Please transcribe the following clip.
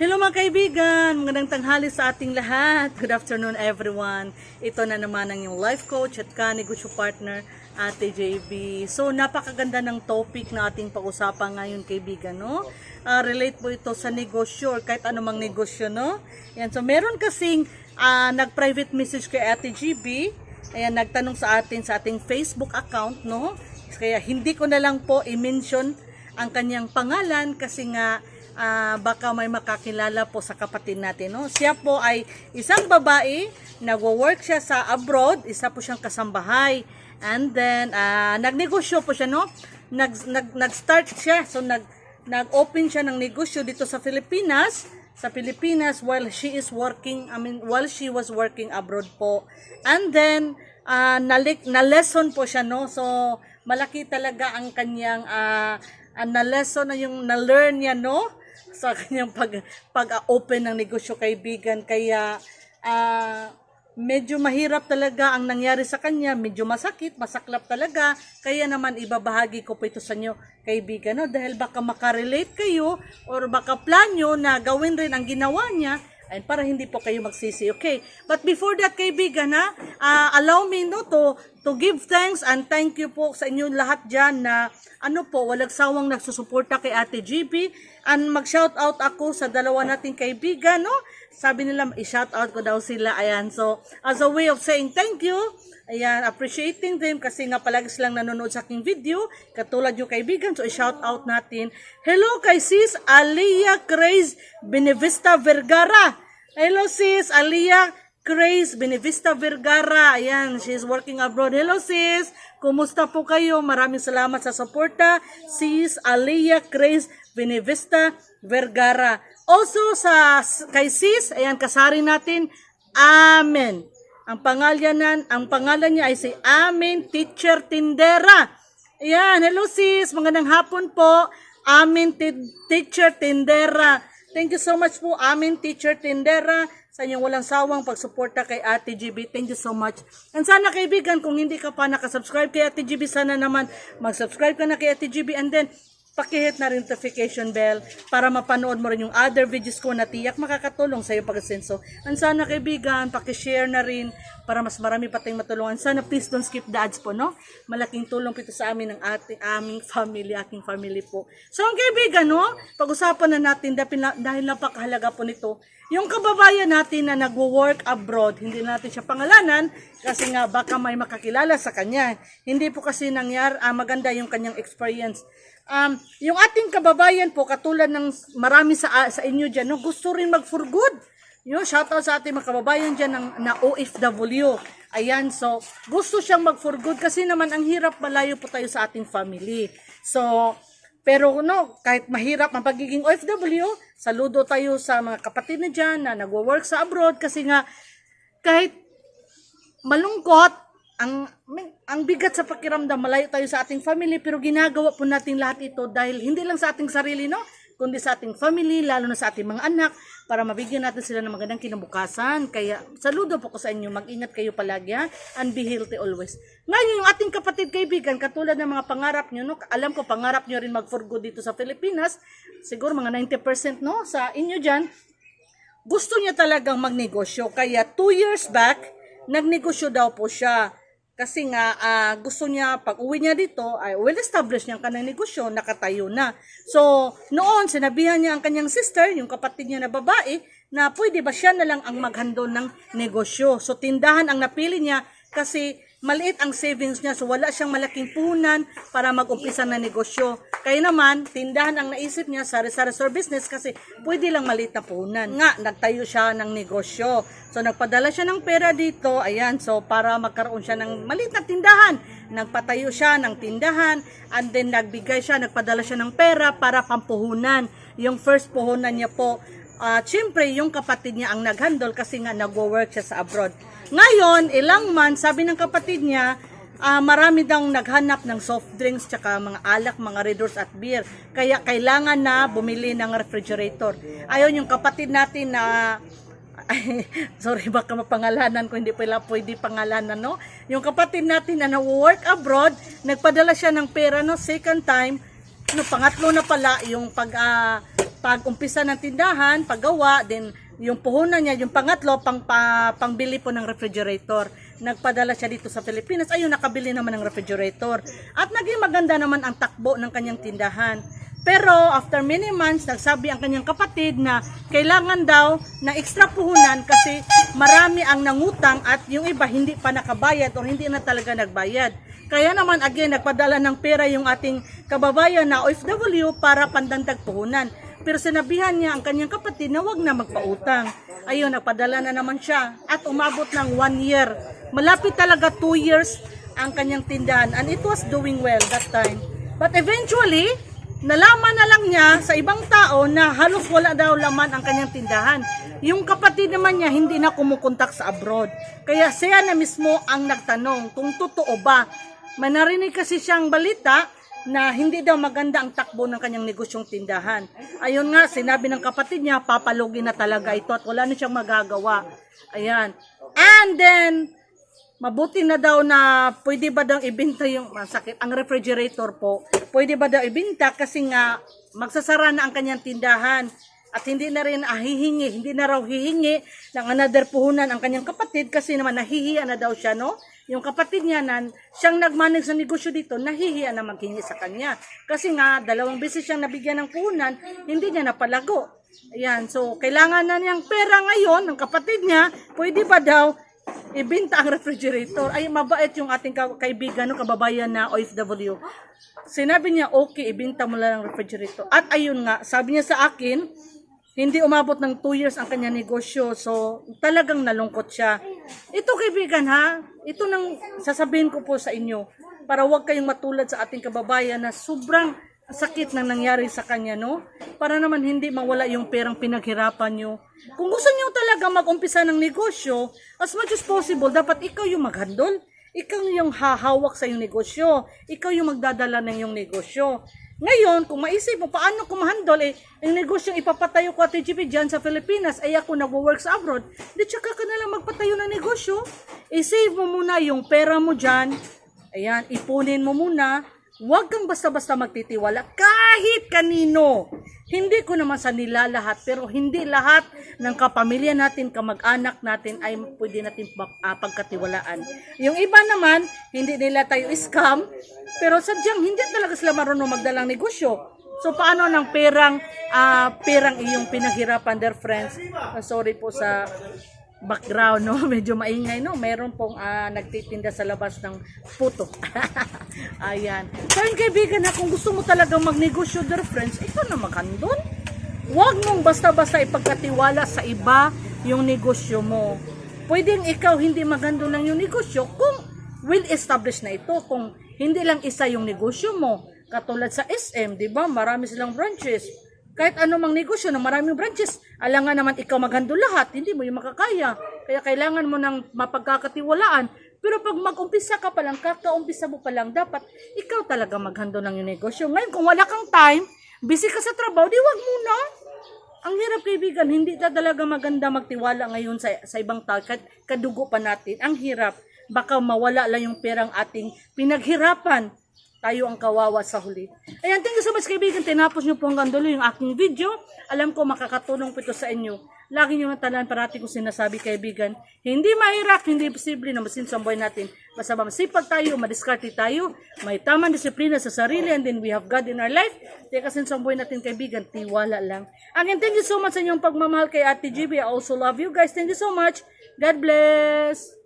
Hello mga kaibigan! Magandang tanghali sa ating lahat. Good afternoon everyone. Ito na naman ang yung life coach at ka-negosyo partner, Ate JB. So napakaganda ng topic na ating pag-usapan ngayon kaibigan, no? Ah, relate po ito sa negosyo or kahit anumang negosyo, no? Yan, so meron kasing ah, nag-private message kay Ate JB. Ayan, nagtanong sa atin sa ating Facebook account, no? Kaya hindi ko na lang po i-mention ang kanyang pangalan kasi nga ah, baka may makakilala po sa kapatid natin. No? Siya po ay isang babae, nagwo-work siya sa abroad, isa po siyang kasambahay. And then, ah, nagnegosyo po siya, no? Nag, nag, nag-start siya, so nag, nag-open siya ng negosyo dito sa Pilipinas sa Pilipinas while she is working, I mean, while she was working abroad po. And then, uh, nalik, na-lesson po siya, no? So, malaki talaga ang kanyang, uh, na-lesson na yung na-learn niya, no? Sa kanyang pag, pag-open ng negosyo kaibigan. Kaya, ah, medyo mahirap talaga ang nangyari sa kanya, medyo masakit, masaklap talaga. Kaya naman ibabahagi ko po ito sa inyo, kaibigan, no? dahil baka makarelate kayo or baka plan nyo na gawin rin ang ginawa niya ay para hindi po kayo magsisi. Okay? But before that, kaibigan, ha, ah, allow me no, to, to give thanks and thank you po sa inyo lahat dyan na ano po, walang sawang nagsusuporta kay Ate GB and mag-shout out ako sa dalawa nating kaibigan, no? Sabi nila, i-shout out ko daw sila. Ayan, so as a way of saying thank you, ayan, appreciating them kasi nga palagi silang nanonood sa aking video, katulad yung kaibigan, so i-shout out natin. Hello kay sis Aliyah Craze Benevista Vergara. Hello sis Aliyah Grace Benevista Vergara. Ayan, she's working abroad. Hello sis, kumusta po kayo? Maraming salamat sa suporta. Sis Aliyah Grace Benevista Vergara. Also sa kay sis, ayan kasari natin. Amen. Ang pangalan nan, ang pangalan niya ay si Amen Teacher Tindera. Ayan, hello sis, magandang hapon po. Amen Teacher Tindera. Thank you so much po, Amen Teacher Tindera, sa inyong walang sawang pagsuporta kay Ate GB. Thank you so much. And sana kaibigan, kung hindi ka pa nakasubscribe kay Ate GB, sana naman mag-subscribe ka na kay Ate GB and then pakihit na rin notification bell para mapanood mo rin yung other videos ko na tiyak makakatulong sa iyong pag-asenso. And sana kaibigan, pakishare na rin para mas marami pa tayong matulungan. Sana please don't skip the ads po, no? Malaking tulong po ito sa amin ng ating aming family, aking family po. So ang kaibigan, no? Pag-usapan na natin dahil, napakahalaga po nito. Yung kababayan natin na nagwo-work abroad, hindi natin siya pangalanan kasi nga baka may makakilala sa kanya. Hindi po kasi nangyar, ah, maganda yung kanyang experience. Um, yung ating kababayan po, katulad ng marami sa, ah, sa inyo dyan, no, gusto rin mag for good. Yung shoutout sa ating mga kababayan dyan ng, na OFW. Ayan, so gusto siyang mag for good kasi naman ang hirap malayo po tayo sa ating family. So, pero no, kahit mahirap ang pagiging OFW, saludo tayo sa mga kapatid na dyan na nagwo-work sa abroad kasi nga kahit malungkot, ang ang bigat sa pakiramdam, malayo tayo sa ating family, pero ginagawa po natin lahat ito dahil hindi lang sa ating sarili, no? kundi sa ating family, lalo na sa ating mga anak, para mabigyan natin sila ng magandang kinabukasan. Kaya, saludo po ko sa inyo, mag-ingat kayo palagi, ha? and be healthy always. Ngayon, yung ating kapatid kaibigan, katulad ng mga pangarap nyo, no? alam ko, pangarap nyo rin mag-for good dito sa Pilipinas, siguro mga 90% no? sa inyo dyan, gusto niya talagang magnegosyo. Kaya, two years back, nagnegosyo daw po siya. Kasi nga, ah, gusto niya, pag uwi niya dito, ay well-established niyang kanang negosyo, nakatayo na. So, noon, sinabihan niya ang kanyang sister, yung kapatid niya na babae, na pwede ba siya na lang ang maghandle ng negosyo. So, tindahan ang napili niya kasi maliit ang savings niya. So, wala siyang malaking puhunan para mag-umpisa na negosyo. Kaya naman, tindahan ang naisip niya sa sari store business kasi pwede lang maliit na puhunan. Nga, nagtayo siya ng negosyo. So, nagpadala siya ng pera dito. Ayan, so para magkaroon siya ng maliit na tindahan. Nagpatayo siya ng tindahan and then nagbigay siya, nagpadala siya ng pera para pampuhunan. Yung first puhunan niya po, at syempre, yung kapatid niya ang naghandle kasi nga nagwo-work siya sa abroad. Ngayon, ilang months, sabi ng kapatid niya, ah, marami daw naghanap ng soft drinks tsaka mga alak, mga red doors at beer. Kaya kailangan na bumili ng refrigerator. Ayon yung kapatid natin na ay, sorry baka mapangalanan ko hindi pala pwede pangalanan no yung kapatid natin na na-work abroad nagpadala siya ng pera no second time no pangatlo na pala yung pag ah, pag umpisa ng tindahan, paggawa, then yung puhunan niya, yung pangatlo, pang, pa, pangbili po ng refrigerator. Nagpadala siya dito sa Pilipinas. Ayun, nakabili naman ng refrigerator. At naging maganda naman ang takbo ng kanyang tindahan. Pero after many months, nagsabi ang kanyang kapatid na kailangan daw ng extra puhunan kasi marami ang nangutang at yung iba hindi pa nakabayad o hindi na talaga nagbayad. Kaya naman again, nagpadala ng pera yung ating kababayan na OFW para pandagdag puhunan. Pero sinabihan niya ang kanyang kapatid na wag na magpautang. Ayun, nagpadala na naman siya at umabot ng one year. Malapit talaga two years ang kanyang tindahan and it was doing well that time. But eventually, nalaman na lang niya sa ibang tao na halos wala daw laman ang kanyang tindahan. Yung kapatid naman niya hindi na kumukontak sa abroad. Kaya siya na mismo ang nagtanong kung totoo ba. Manarinig kasi siyang balita na hindi daw maganda ang takbo ng kanyang negosyong tindahan. Ayun nga, sinabi ng kapatid niya, papalugin na talaga ito at wala na siyang magagawa. Ayan. And then, mabuti na daw na pwede ba daw ibenta yung masakit ang refrigerator po pwede ba daw ibenta kasi nga magsasara na ang kanyang tindahan at hindi na rin ah, hihingi hindi na raw hihingi ng another puhunan ang kanyang kapatid kasi naman nahihiya na daw siya no yung kapatid niya na siyang nagmanage sa negosyo dito nahihiya na maghingi sa kanya kasi nga dalawang beses siyang nabigyan ng puhunan hindi niya napalago Ayan, so kailangan na niyang pera ngayon ng kapatid niya. Pwede ba daw ibenta ang refrigerator? Ay, mabait yung ating ka- kaibigan, no, kababayan na OFW. Sinabi niya, okay, ibenta mo lang ang refrigerator. At ayun nga, sabi niya sa akin, hindi umabot ng 2 years ang kanya negosyo. So, talagang nalungkot siya. Ito kaibigan ha, ito nang sasabihin ko po sa inyo para wag kayong matulad sa ating kababayan na sobrang sakit nang nangyari sa kanya, no? Para naman hindi mawala yung perang pinaghirapan nyo. Kung gusto nyo talaga mag-umpisa ng negosyo, as much as possible, dapat ikaw yung mag-handle. Ikaw yung hahawak sa iyong negosyo. Ikaw yung magdadala ng iyong negosyo. Ngayon, kung maisip mo paano ko ma-handle, eh, yung negosyong ipapatayo ko at TGP dyan sa Pilipinas, ay ako nag-work sa abroad, di tsaka ka na lang magpatayo ng negosyo. I-save mo muna yung pera mo dyan. Ayan, ipunin mo muna. Huwag kang basta-basta magtitiwala kahit kanino. Hindi ko naman sa nila lahat, pero hindi lahat ng kapamilya natin, kamag-anak natin ay pwede natin ah, pagkatiwalaan. Yung iba naman, hindi nila tayo scam, pero sadyang hindi talaga sila marunong magdalang negosyo. So paano ng perang ah, perang iyong pinaghirapan, dear friends? Ah, sorry po sa background, no? Medyo maingay, no? Meron pong ah, nagtitinda sa labas ng puto. Ayan. So, yung kaibigan na kung gusto mo talagang magnegosyo, dear friends, ikaw na maghandon. Huwag mong basta-basta ipagkatiwala sa iba yung negosyo mo. Pwedeng ikaw hindi magando lang yung negosyo kung well established na ito, kung hindi lang isa yung negosyo mo. Katulad sa SM, di ba? Marami silang branches. Kahit ano negosyo na maraming branches, alangan naman ikaw maghando lahat, hindi mo yung makakaya. Kaya kailangan mo ng mapagkakatiwalaan. Pero pag mag-umpisa ka pa lang, kakaumpisa mo pa lang, dapat ikaw talaga maghando ng yung negosyo. Ngayon, kung wala kang time, busy ka sa trabaho, di wag muna. Ang hirap kaibigan, hindi na talaga maganda magtiwala ngayon sa, sa ibang tao, kad, kadugo pa natin. Ang hirap, baka mawala lang yung perang ating pinaghirapan. Tayo ang kawawa sa huli. Ayan, thank you so much kaibigan. Tinapos nyo po hanggang dulo yung aking video. Alam ko makakatulong po ito sa inyo. Lagi nyo natalaan parati ko sinasabi kaibigan. Hindi mahirap, hindi posible na masinso ang buhay natin. Basta ba masipag tayo, madiskarte tayo, may tamang disiplina sa sarili, and then we have God in our life. Kaya kasinso ang buhay natin kaibigan, tiwala lang. Again, thank you so much sa inyong pagmamahal kay Ate GB. I also love you guys. Thank you so much. God bless.